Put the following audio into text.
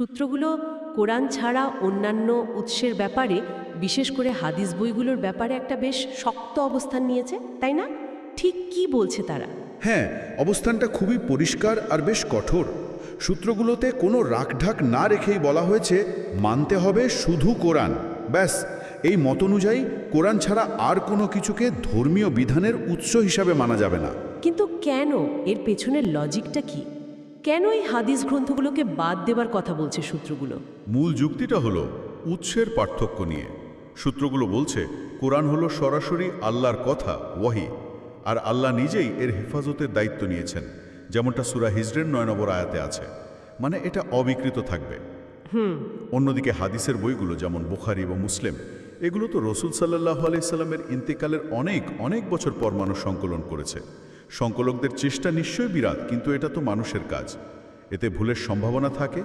সূত্রগুলো কোরআন ছাড়া অন্যান্য উৎসের ব্যাপারে বিশেষ করে হাদিস বইগুলোর ব্যাপারে একটা বেশ শক্ত অবস্থান নিয়েছে তাই না? ঠিক কি বলছে তারা? হ্যাঁ অবস্থানটা খুবই পরিষ্কার আর বেশ কঠোর। সূত্রগুলোতে কোনো রাখঢাক না রেখেই বলা হয়েছে মানতে হবে শুধু কোরআন। ব্যাস এই মত অনুযায়ী কোরআন ছাড়া আর কোনো কিছুকে ধর্মীয় বিধানের উৎস হিসাবে মানা যাবে না। কিন্তু কেন? এর পেছনের লজিকটা কি? কেন এই হাদিস গ্রন্থগুলোকে বাদ দেবার কথা বলছে সূত্রগুলো? মূল যুক্তিটা হলো উৎসের পার্থক্য নিয়ে। সূত্রগুলো বলছে কোরআন হলো সরাসরি আল্লাহর কথা ওয়াহি আর আল্লাহ নিজেই এর হেফাজতের দায়িত্ব নিয়েছেন যেমনটা সুরা হিজরের নয় নম্বর আয়াতে আছে। মানে এটা অবিকৃত থাকবে। হুম। অন্যদিকে হাদিসের বইগুলো যেমন বুখারি এবং মুসলিম এগুলো তো রসুল সাল্লাহ আলাইসাল্লামের ইন্তেকালের অনেক অনেক বছর পর মানুষ সংকলন করেছে। সংকলকদের চেষ্টা নিশ্চয়ই বিরাট কিন্তু এটা তো মানুষের কাজ। এতে ভুলের সম্ভাবনা থাকে